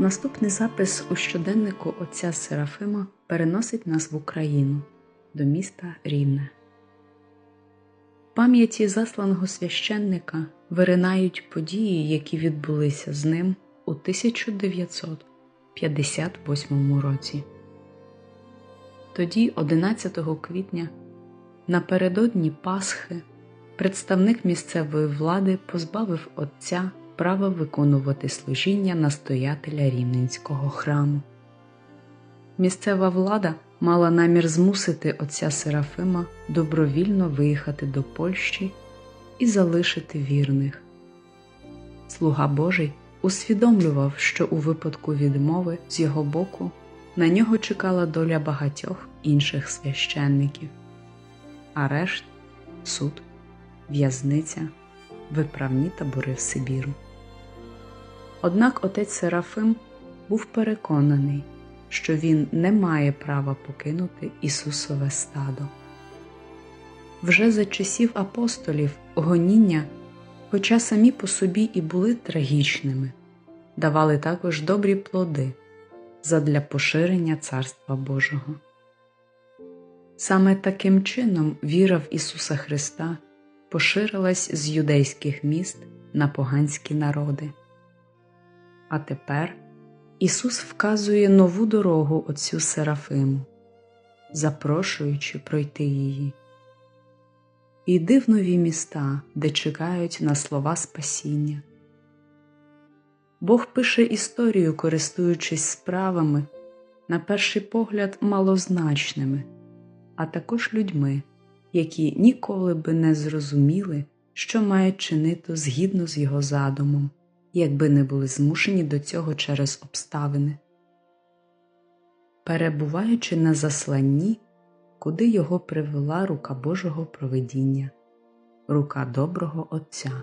Наступний запис у щоденнику отця Серафима переносить нас в Україну до міста Рівне. Пам'яті засланого священника виринають події, які відбулися з ним у 1958 році. Тоді, 11 квітня, напередодні Пасхи, представник місцевої влади позбавив отця права виконувати служіння настоятеля Рівненського храму. Місцева влада мала намір змусити отця Серафима добровільно виїхати до Польщі і залишити вірних. Слуга Божий усвідомлював, що у випадку відмови з його боку на нього чекала доля багатьох інших священників, арешт, суд, в'язниця, виправні табори в Сибіру. Однак отець Серафим був переконаний, що він не має права покинути Ісусове стадо. Вже за часів апостолів гоніння, хоча самі по собі і були трагічними, давали також добрі плоди задля поширення Царства Божого. Саме таким чином віра в Ісуса Христа поширилась з юдейських міст на поганські народи. А тепер Ісус вказує нову дорогу Отцю Серафиму, запрошуючи пройти її. Іди в нові міста, де чекають на слова спасіння. Бог пише історію, користуючись справами, на перший погляд, малозначними, а також людьми, які ніколи би не зрозуміли, що мають чинити згідно з його задумом якби не були змушені до цього через обставини. Перебуваючи на засланні, куди його привела рука Божого провидіння, рука доброго Отця.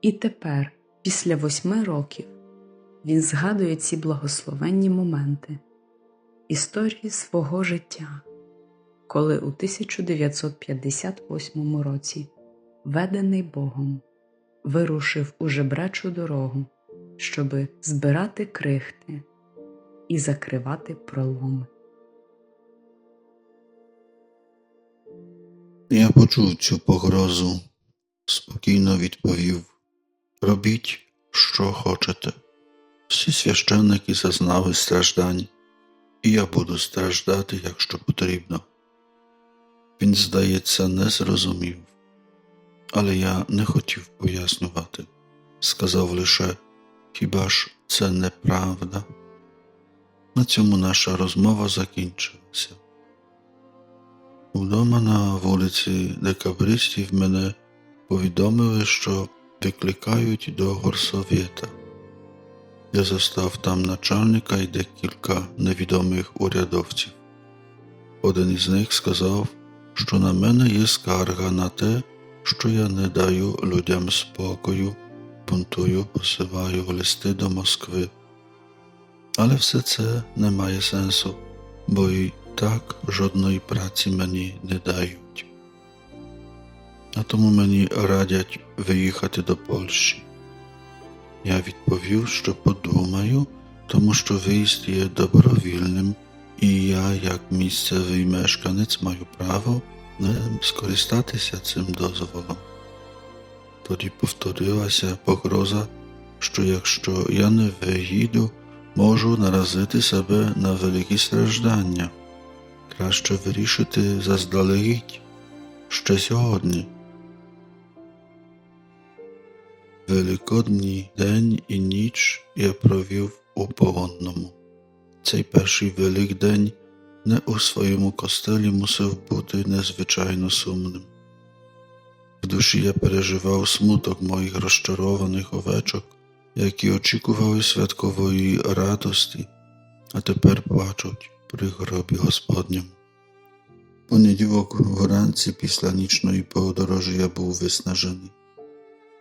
І тепер, після восьми років, він згадує ці благословенні моменти, історії свого життя, коли у 1958 році, ведений Богом, вирушив у жебрачу дорогу, щоби збирати крихти і закривати проломи. Я почув цю погрозу, спокійно відповів робіть, що хочете. Всі священники зазнали страждань, і я буду страждати, якщо потрібно. Він, здається, не зрозумів але я не хотів пояснювати. Сказав лише хіба ж це неправда? На цьому наша розмова закінчилася. Вдома на вулиці декабристів мене повідомили, що викликають до горсовєта. Я застав там начальника і декілька невідомих урядовців. Один із них сказав, що на мене є скарга на те, що я не даю людям спокою, бунтую, посилаю листи до Москви. Але все це не має сенсу, бо й так жодної праці мені не дають. А тому мені радять виїхати до Польщі. Я відповів, що подумаю, тому що виїзд є добровільним, і я, як місцевий мешканець, маю право скористатися цим дозволом. Тоді повторилася погроза, що якщо я не виїду, можу наразити себе на великі страждання. Краще вирішити заздалегідь ще сьогодні. Великодній день і ніч я провів у полонному. Цей перший великдень не у своєму костелі мусив бути незвичайно сумним. В душі я переживав смуток моїх розчарованих овечок, які очікували святкової радості, а тепер плачуть при гробі Господньому. Понеділок вранці після нічної подорожі я був виснажений.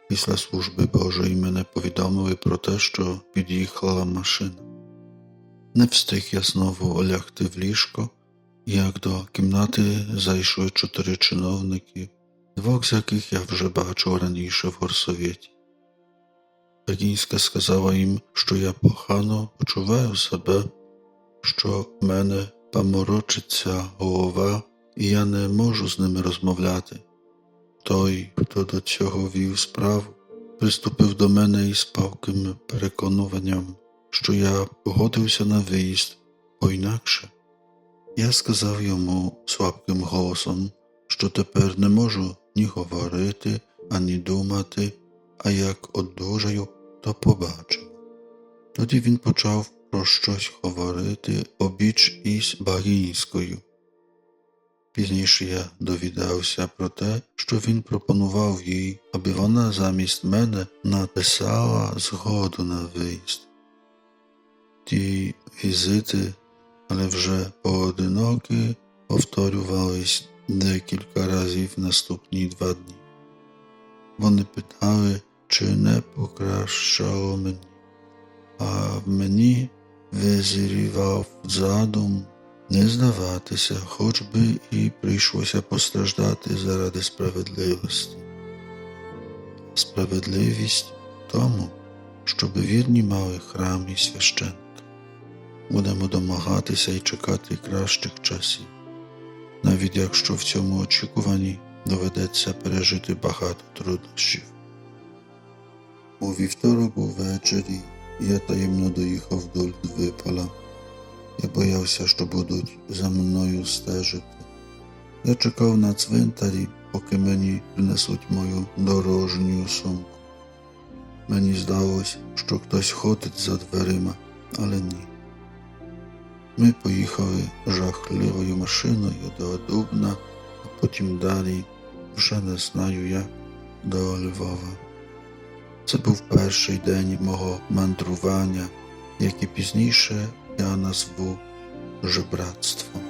Після служби Божої мене повідомили про те, що під'їхала машина. Не встиг я знову лягти в ліжко, як до кімнати зайшли чотири чиновники, двох з яких я вже бачив раніше в горсовєті. Бергінська сказала їм, що я погано почуваю себе, що в мене паморочиться голова, і я не можу з ними розмовляти. Той, хто до цього вів справу, приступив до мене із палким переконуванням, що я погодився на виїзд, бо інакше. Я сказав йому слабким голосом, що тепер не можу ні говорити, ані думати, а як одужаю, то побачимо. Тоді він почав про щось говорити обіч із Багінською. Пізніше я довідався про те, що він пропонував їй, аби вона замість мене написала згоду на виїзд. Ті візити, але вже поодинокі, повторювались декілька разів наступні два дні. Вони питали, чи не покращало мені, а в мені визрівав задум не здаватися, хоч би і прийшлося постраждати заради справедливості. Справедливість тому, щоб вірні мали храм і священника. Будемо домагатися і чекати кращих часів, навіть якщо в цьому очікуванні доведеться пережити багато труднощів. У вівторок увечері я таємно доїхав до Львипола. Я боявся, що будуть за мною стежити. Я чекав на цвинтарі, поки мені принесуть мою дорожню сумку. Мені здалось, що хтось ходить за дверима, але ні. Ми поїхали жахливою машиною до Дубна, а потім далі, вже не знаю я, до Львова. Це був перший день мого мандрування, який пізніше я назву жебрацтвом.